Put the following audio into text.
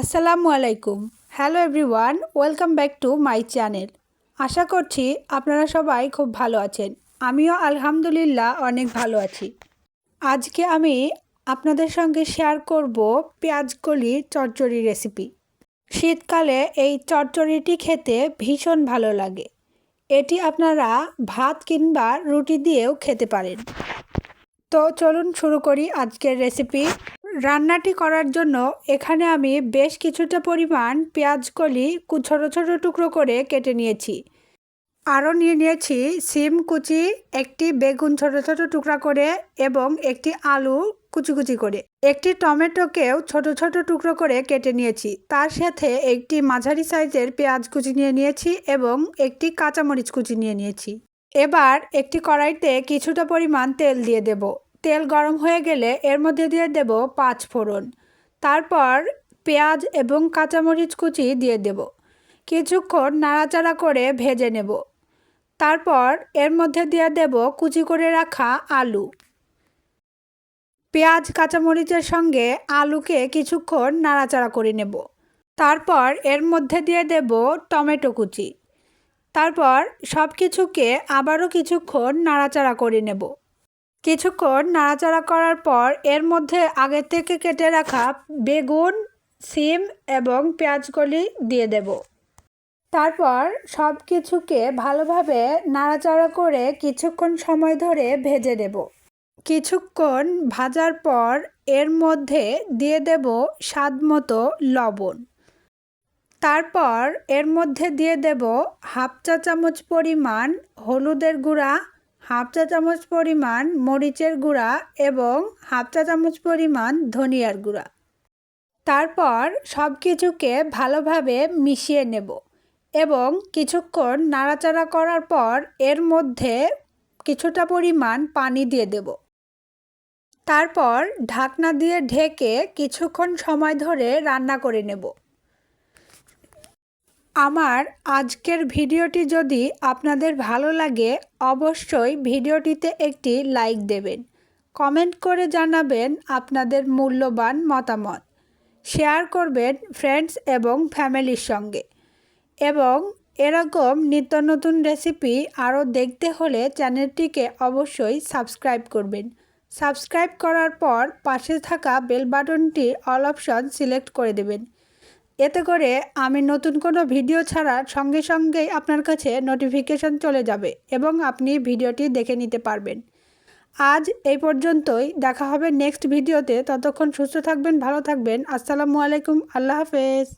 আসসালামু আলাইকুম। Hello everyone welcome back to my channel আশা করছি আপনারা সবাই খুব ভালো আছেন। আমিও আলহামদুলিল্লাহ অনেক ভালো আছি। আজকে আমি আপনাদের সঙ্গে শেয়ার করব পেঁয়াজকলি চচ্চড়ি রেসিপি শীতকালে এই চচ্চড়িটি খেতে ভীষণ ভালো লাগে। এটি আপনারা ভাত কিংবা রুটি দিয়েও খেতে পারেন। তো চলুন শুরু করি আজকের রেসিপি রান্নাটি করার জন্য এখানে আমি বেশ কিছুটা পরিমাণ পেঁয়াজ কলি ছোট ছোট টুকরো করে কেটে নিয়েছি। আরও নিয়ে নিয়েছি সিম, কুচি, একটি বেগুন ছোটো ছোটো টুকরা করে এবং একটি আলু কুচি কুচি করে। একটি টমেটোকেও ছোট ছোট টুকরো করে কেটে নিয়েছি। তার সাথে একটি মাঝারি সাইজের পেঁয়াজ কুচি নিয়ে নিয়েছি এবং একটি কাঁচামরিচ কুচি নিয়ে নিয়েছি। এবার একটি কড়াইতে কিছুটা পরিমাণ তেল দিয়ে দেব। তেল গরম হয়ে গেলে এর মধ্যে দিয়ে দেব পাঁচ ফোড়ন। তারপর পেঁয়াজ এবং কাঁচামরিচ কুচি দিয়ে দেব। কিছুক্ষণ নাড়াচাড়া করে ভেজে নেব। তারপর এর মধ্যে দিয়ে দেব কুচি করে রাখা আলু। পেঁয়াজ, কাঁচামরিচের সঙ্গে আলুকে কিছুক্ষণ নাড়াচাড়া করে নেব। তারপর এর মধ্যে দিয়ে দেব টমেটো কুচি। তারপর সব কিছুকে আবারও কিছুক্ষণ নাড়াচাড়া করে নেব। কিছুক্ষণ নাড়াচাড়া করার পর এর মধ্যে আগে থেকে কেটে রাখা বেগুন, সিম এবং পেঁয়াজকলি দিয়ে দেব। তারপর সব কিছুকে ভালোভাবে নাড়াচাড়া করে কিছুক্ষণ সময় ধরে ভেজে দেব। কিছুক্ষণ ভাজার পর এর মধ্যে দিয়ে দেব স্বাদ মতো লবণ। তারপর এর মধ্যে দিয়ে দেব হাফ চা চামচ পরিমাণ হলুদের গুঁড়া হাফ চা চামচ পরিমাণ মরিচের গুঁড়া এবং হাফ চা চামচ পরিমাণ ধনিয়ার গুঁড়া। তারপর সব কিছুকে ভালোভাবে মিশিয়ে নেব এবং কিছুক্ষণ নাড়াচাড়া করার পর এর মধ্যে কিছুটা পরিমাণ পানি দিয়ে দেব। তারপর ঢাকনা দিয়ে ঢেকে কিছুক্ষণ সময় ধরে রান্না করে নেব। আমার আজকের ভিডিওটি যদি আপনাদের ভালো লাগে, অবশ্যই ভিডিওটিতে একটি লাইক দেবেন। কমেন্ট করে জানাবেন আপনাদের মূল্যবান মতামত। শেয়ার করবেন ফ্রেন্ডস এবং ফ্যামিলির সঙ্গে। এবং এরকম নিত্য নতুন রেসিপি আরও দেখতে হলে চ্যানেলটিকে অবশ্যই সাবস্ক্রাইব করবেন। সাবস্ক্রাইব করার পর পাশে থাকা বেল বাটনটি অল অপশন সিলেক্ট করে দেবেন। এতে করে আমি নতুন কোনো ভিডিও ছাড়ার সঙ্গে সঙ্গেই আপনার কাছে নোটিফিকেশন চলে যাবে এবং আপনি ভিডিওটি দেখে নিতে পারবেন। আজ এই পর্যন্তই। দেখা হবে নেক্সট ভিডিওতে ততক্ষণ সুস্থ থাকবেন, ভালো থাকবেন। আসসালামু আলাইকুম। আল্লাহ হাফেজ।